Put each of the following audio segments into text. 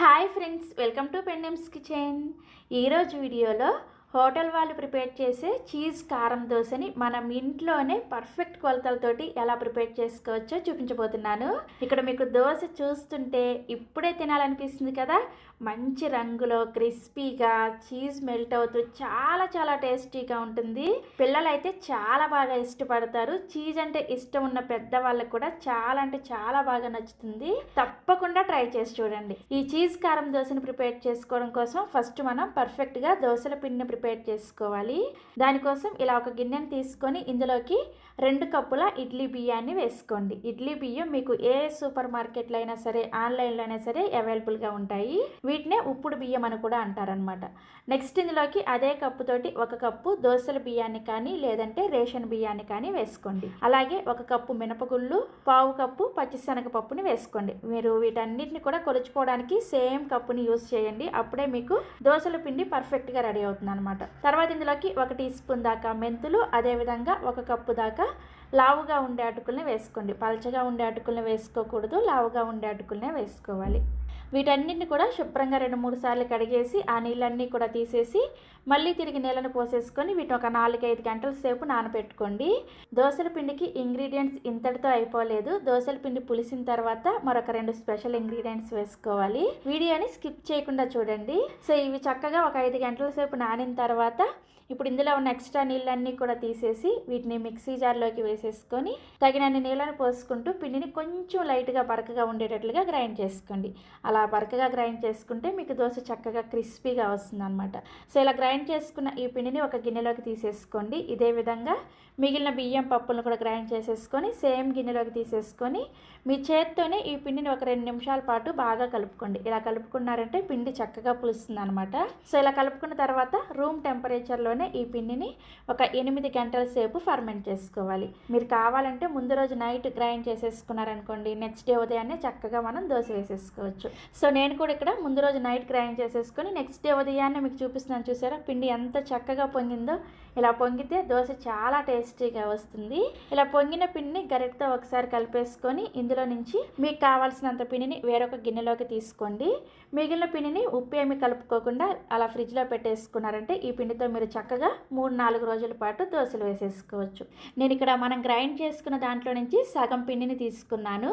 Hi friends welcome to Pendem's kitchen. ఈరోజు వీడియోలో hotel వాళ్ళు ప్రిపేర్ చేసే చీజ్ కారం దోశని మనం ఇంట్లోనే పర్ఫెక్ట్ కొలతలతోటి ఎలా ప్రిపేర్ చేసుకోవచ్చో చూపించబోతున్నాను. ఇక్కడ మీకు దోశ చూస్తుంటే ఇప్పుడే తినాలనిపిస్తుంది కదా. మంచి రంగులో క్రిస్పీగా చీజ్ మెల్ట్ అవుతూ చాలా చాలా టేస్టీగా ఉంటుంది. పిల్లలైతే చాలా బాగా ఇష్టపడతారు. చీజ్ అంటే ఇష్టం ఉన్న పెద్ద వాళ్ళకి కూడా చాలా అంటే చాలా బాగా నచ్చుతుంది. తప్పకుండా ట్రై చేసి చూడండి. ఈ చీజ్ కారం దోశని ప్రిపేర్ చేసుకోవడం కోసం ఫస్ట్ మనం పర్ఫెక్ట్గా దోశల పిండిని ప్రిపేర్ చేసుకోవాలి. దానికోసం ఇలా ఒక గిన్నెని తీసుకొని ఇందులోకి రెండు కప్పుల ఇడ్లీ బియ్యాన్ని వేసుకోండి. ఇడ్లీ బియ్యం మీకు ఏ సూపర్ మార్కెట్లో అయినా సరే ఆన్లైన్లో అయినా సరే అవైలబుల్గా ఉంటాయి. వీటినే ఉప్పుడు బియ్యం అని కూడా అంటారనమాట నెక్స్ట్ ఇందులోకి అదే కప్పుతోటి ఒక కప్పు దోసల బియ్యాన్ని కానీ లేదంటే రేషన్ బియ్యాన్ని కానీ వేసుకోండి. అలాగే ఒక కప్పు మినపగుళ్ళు పావు కప్పు పచ్చిశనగ పప్పుని వేసుకోండి. మీరు వీటన్నిటిని కూడా కొలుచుకోవడానికి సేమ్ కప్పుని యూస్ చేయండి. అప్పుడే మీకు దోశల పిండి పర్ఫెక్ట్గా రెడీ అవుతుంది అనమాట తర్వాత ఇందులోకి ఒక టీ స్పూన్ దాకా మెంతులు అదేవిధంగా ఒక కప్పు దాకా లావుగా ఉండే అటుకుల్ని వేసుకోండి. పలచగా ఉండే అటుకుల్ని వేసుకోకూడదు. లావుగా ఉండే అటుకుల్నే వేసుకోవాలి. వీటన్నిటిని కూడా శుభ్రంగా రెండు మూడు సార్లు కడిగేసి ఆ నీళ్ళన్నీ కూడా తీసేసి మళ్ళీ తిరిగి నీళ్ళను పోసేసుకొని వీటిని ఒక నాలుగైదు గంటల సేపు నానబెట్టుకోండి దోసల పిండికి ఇంగ్రీడియంట్స్ ఇంతటితో అయిపోలేదు. దోసల పిండి పులిసిన తర్వాత మరొక రెండు స్పెషల్ ఇంగ్రీడియంట్స్ వేసుకోవాలి. వీడియోని స్కిప్ చేయకుండా చూడండి. సో ఇవి చక్కగా ఒక ఐదు గంటల సేపు నానిన తర్వాత ఇప్పుడు ఇందులో ఉన్న ఎక్స్ట్రా నీళ్ళన్నీ కూడా తీసేసి వీటిని మిక్సీ జార్లోకి వేసి వేసేసుకొని తగినన్ని నీళ్ళని పోసుకుంటూ పిండిని కొంచెం లైట్గా బరకగా ఉండేటట్లుగా గ్రైండ్ చేసుకోండి. అలా బరకగా గ్రైండ్ చేసుకుంటే మీకు దోశ చక్కగా క్రిస్పీగా వస్తుంది అనమాట సో ఇలా గ్రైండ్ చేసుకున్న ఈ పిండిని ఒక గిన్నెలోకి తీసేసుకోండి. ఇదే విధంగా మిగిలిన బియ్యం పప్పులను కూడా గ్రైండ్ చేసేసుకొని సేమ్ గిన్నెలోకి తీసేసుకొని మీ చేత్తోనే ఈ పిండిని ఒక రెండు నిమిషాల పాటు బాగా కలుపుకోండి. ఇలా కలుపుకున్నారంటే పిండి చక్కగా పులుస్తుంది అనమాట సో ఇలా కలుపుకున్న తర్వాత రూమ్ టెంపరేచర్లోనే ఈ పిండిని ఒక ఎనిమిది గంటల సేపు ఫర్మెంట్ చేసుకోవాలి. మీరు కావాలంటే ముందు రోజు నైట్ గ్రైండ్ చేసేసుకున్నారనుకోండి నెక్స్ట్ డే ఉదయాన్నే చక్కగా మనం దోశ వేసేసుకోవచ్చు. సో నేను కూడా ఇక్కడ ముందు రోజు నైట్ గ్రైండ్ చేసేసుకొని నెక్స్ట్ డే ఉదయాన్నే మీకు చూపిస్తున్నాను చూసారా? పిండి ఎంత చక్కగా పొంగిందో. ఇలా పొంగితే దోశ చాలా టేస్టీగా వస్తుంది. ఇలా పొంగిన పిండిని గరిటతో ఒకసారి కలిపేసుకొని ఇందులో నుంచి మీకు కావాల్సినంత పిండిని వేరొక గిన్నెలోకి తీసుకోండి. మిగిలిన పిండిని ఉప్పు ఏమి కలుపుకోకుండా అలా ఫ్రిడ్జ్లో పెట్టేసుకున్నారంటే ఈ పిండితో మీరు చక్కగా మూడు నాలుగు రోజుల పాటు దోశలు వేసేసుకోవచ్చు. నేను ఇక్కడ మనం గ్రైండ్ చేసుకున్న దాంట్లో నుంచి సగం పిండిని తీసుకున్నాను.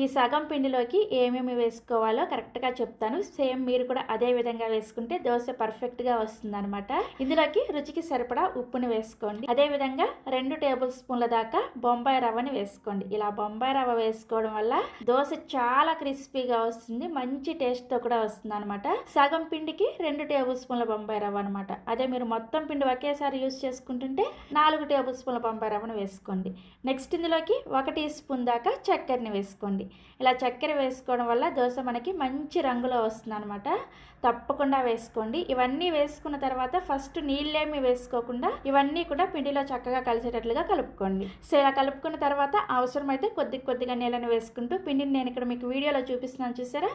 ఈ సగం పిండిలోకి ఏమేమి వేసుకోవాలో కరెక్ట్గా చెప్తాను. సేమ్ మీరు కూడా అదే విధంగా వేసుకుంటే దోశ పర్ఫెక్ట్గా వస్తుంది అనమాట ఇందులోకి రుచికి సరిపడా ఉప్పుని వేసుకోండి. అదేవిధంగా రెండు టేబుల్ స్పూన్ల దాకా బొంబాయి రవ్వని వేసుకోండి. ఇలా బొంబాయి రవ్వ వేసుకోవడం వల్ల దోశ చాలా క్రిస్పీగా వస్తుంది. మంచి టేస్ట్తో కూడా వస్తుంది అనమాట సగం పిండికి రెండు టేబుల్ స్పూన్ల బొంబాయి రవ్వ అనమాట అదే మీరు మొత్తం పిండి ఒకేసారి యూస్ చేసుకుంటుంటే నాలుగు టేబుల్ స్పూన్ల బొంబాయి రవ్వను వేసుకోండి. నెక్స్ట్ ఇందులోకి ఒక టీ స్పూన్ దాకా చక్కెరని వేసుకోండి. ఇలా చక్కెర వేసుకోవడం వల్ల దోశ మనకి మంచి రంగులో వస్తుంది అనమాట తప్పకుండా వేసుకోండి. ఇవన్నీ వేసుకున్న తర్వాత ఫస్ట్ నీళ్ళేమి వేసుకోకుండా ఇవన్నీ కూడా పిండిలో చక్కగా కలిసేటట్లుగా కలుపుకోండి. సో ఇలా కలుపుకున్న తర్వాత అవసరమైతే కొద్ది కొద్దిగా నీళ్ళని వేసుకుంటూ పిండిని నేను ఇక్కడ మీకు వీడియోలో చూపిస్తున్నాను చూసారా?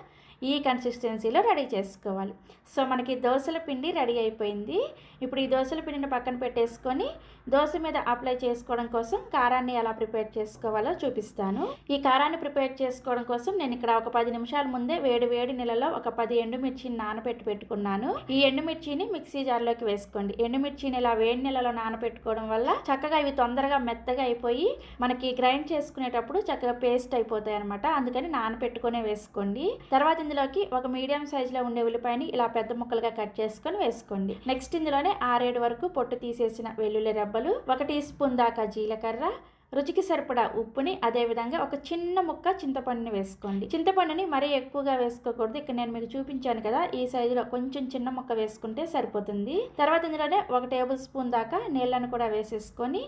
ఈ కన్సిస్టెన్సీలో రెడీ చేసుకోవాలి. సో మనకి దోశల పిండి రెడీ అయిపోయింది. ఇప్పుడు ఈ దోశల పిండిని పక్కన పెట్టేసుకొని దోశ మీద అప్లై చేసుకోవడం కోసం కారాన్ని ఎలా ప్రిపేర్ చేసుకోవాలో చూపిస్తాను. ఈ కారాన్ని ప్రిపేర్ చేసుకోవడం కోసం నేను ఇక్కడ ఒక పది నిమిషాల ముందే వేడి వేడి నీళ్ళలో ఒక పది ఎండుమిర్చిని నానబెట్టి పెట్టుకున్నాను. ఈ ఎండుమిర్చిని మిక్సీ జార్లోకి వేసుకోండి. ఎండుమిర్చిని ఇలా వేడి నీళ్ళలో నానబెట్టుకోవడం వల్ల చక్కగా ఇవి తొందరగా మెత్తగా అయిపోయి మనకి గ్రైండ్ చేసుకునేటప్పుడు చక్కగా పేస్ట్ అయిపోతాయి అనమాట అందుకని నానబెట్టుకునే వేసుకోండి. తర్వాత ఇందులోకి ఒక మీడియం సైజులో ఉండే ఉల్లిపాయని ఇలా పెద్ద ముక్కలుగా కట్ చేసుకొని వేసుకోండి. నెక్స్ట్ ఇందులోనే ఆరేడు వరకు పొట్టు తీసేసిన వెల్లుల్లి రెబ్బలు ఒక టీ స్పూన్ దాకా జీలకర్ర రుచికి సరిపడా ఉప్పుని అదేవిధంగా ఒక చిన్న ముక్క చింతపండుని వేసుకోండి. చింతపండుని మరీ ఎక్కువగా వేసుకోకూడదు. ఇక్కడ నేను మీకు చూపించాను కదా ఈ సైజులో కొంచెం చిన్న ముక్క వేసుకుంటే సరిపోతుంది. తర్వాత ఇందులోనే ఒక టేబుల్ స్పూన్ దాకా నీళ్ళను కూడా వేసేసుకొని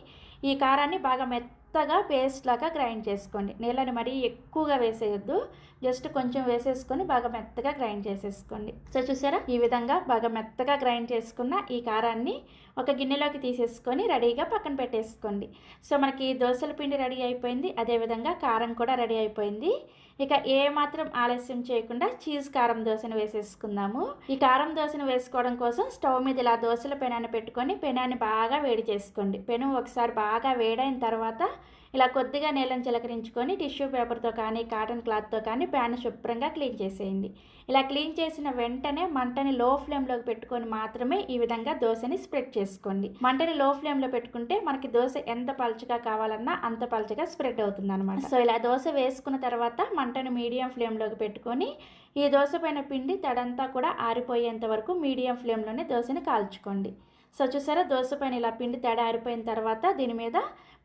ఈ కారాన్ని బాగా మెత్త మెత్తగా పేస్ట్ లాగా గ్రైండ్ చేసుకోండి. నీళ్ళని మరీ ఎక్కువగా వేసేయద్దు. జస్ట్ కొంచెం వేసేసుకొని బాగా మెత్తగా గ్రైండ్ చేసేసుకోండి. సో చూసారా? ఈ విధంగా బాగా మెత్తగా గ్రైండ్ చేసుకున్న ఈ కారాన్ని ఒక గిన్నెలోకి తీసేసుకొని రెడీగా పక్కన పెట్టేసుకోండి. సో మనకి దోశల పిండి రెడీ అయిపోయింది. అదేవిధంగా కారం కూడా రెడీ అయిపోయింది. ఇక ఏ మాత్రం ఆలస్యం చేయకుండా చీజ్ కారం దోశను వేసేసుకుందాము. ఈ కారం దోశను వేసుకోవడం కోసం స్టవ్ మీద ఇలా దోశల పెనాన్ని పెట్టుకొని పెనాన్ని బాగా వేడి చేసుకోండి. పెను ఒకసారి బాగా వేడైన తర్వాత ఇలా కొద్దిగా నీళ్ళని చిలకరించుకొని టిష్యూ పేపర్తో కానీ కాటన్ క్లాత్తో కానీ ప్యాన్ శుభ్రంగా క్లీన్ చేసేయండి. ఇలా క్లీన్ చేసిన వెంటనే మంటని లో ఫ్లేమ్లోకి పెట్టుకొని మాత్రమే ఈ విధంగా దోశని స్ప్రెడ్ చేసుకోండి. మంటని లో ఫ్లేమ్లో పెట్టుకుంటే మనకి దోశ ఎంత పలచగా కావాలన్నా అంత పలచగా స్ప్రెడ్ అవుతుంది అనమాట సో ఇలా దోశ వేసుకున్న తర్వాత మంటను మీడియం ఫ్లేమ్లోకి పెట్టుకొని ఈ దోశ పైన పిండి తడంతా కూడా ఆరిపోయేంత వరకు మీడియం ఫ్లేమ్లోనే దోశని కాల్చుకోండి. సో చూసారా దోశ పైన ఇలా పిండి తేడా ఆరిపోయిన తర్వాత దీని మీద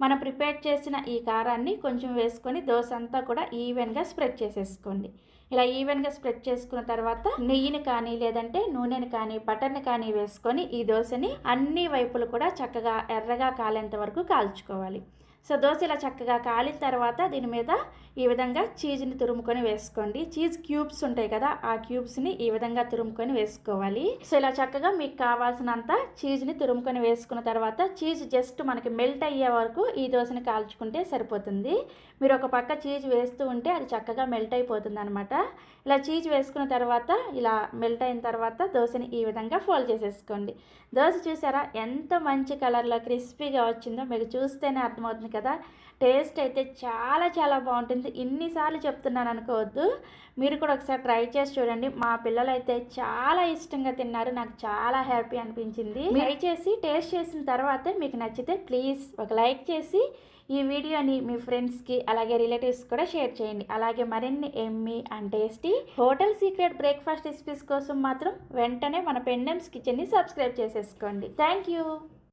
మనం ప్రిపేర్ చేసిన ఈ కారాన్ని కొంచెం వేసుకొని దోశ అంతా కూడా ఈవెన్గా స్ప్రెడ్ చేసేసుకోండి. ఇలా ఈవెన్గా స్ప్రెడ్ చేసుకున్న తర్వాత నెయ్యిని కానీ లేదంటే నూనెని కానీ బటర్ని కానీ వేసుకొని ఈ దోశని అన్ని వైపులు కూడా చక్కగా ఎర్రగా కాలేంత వరకు కాల్చుకోవాలి. సో దోశ ఇలా చక్కగా కాలిన తర్వాత దీని మీద ఈ విధంగా చీజ్ని తురుముకొని వేసుకోండి. చీజ్ క్యూబ్స్ ఉంటాయి కదా ఆ క్యూబ్స్ని ఈ విధంగా తురుముకొని వేసుకోవాలి. సో ఇలా చక్కగా మీకు కావాల్సినంత చీజ్ని తురుముకొని వేసుకున్న తర్వాత చీజ్ జస్ట్ మనకి మెల్ట్ అయ్యే వరకు ఈ దోశని కాల్చుకుంటే సరిపోతుంది. మీరు ఒక పక్క చీజ్ వేస్తూ ఉంటే అది చక్కగా మెల్ట్ అయిపోతుంది అనమాట ఇలా చీజ్ వేసుకున్న తర్వాత ఇలా మెల్ట్ అయిన తర్వాత దోశని ఈ విధంగా ఫోల్డ్ చేసేసుకోండి. దోశ చూసారా ఎంత మంచి కలర్లో క్రిస్పీగా వచ్చిందో మీకు చూస్తేనే అర్థమవుతుంది కదా. టేస్ట్ అయితే చాలా చాలా బాగుంటుంది. ఇన్నిసార్లు చెప్తున్నాను అనుకోవద్దు. మీరు కూడా ఒకసారి ట్రై చేసి చూడండి. మా పిల్లలు అయితే చాలా ఇష్టంగా తిన్నారు. నాకు చాలా హ్యాపీ అనిపించింది. ట్రై చేసి టేస్ట్ చేసిన తర్వాతే మీకు నచ్చితే ప్లీజ్ ఒక లైక్ చేసి ఈ వీడియోని మీ ఫ్రెండ్స్కి అలాగే రిలేటివ్స్ కూడా షేర్ చేయండి. అలాగే మరిన్ని yummy and tasty hotel secret breakfast recipes కోసం మాత్రం వెంటనే మన పెండెమ్స్ కిచెన్ని సబ్స్క్రైబ్ చేసేసుకోండి. Thank you.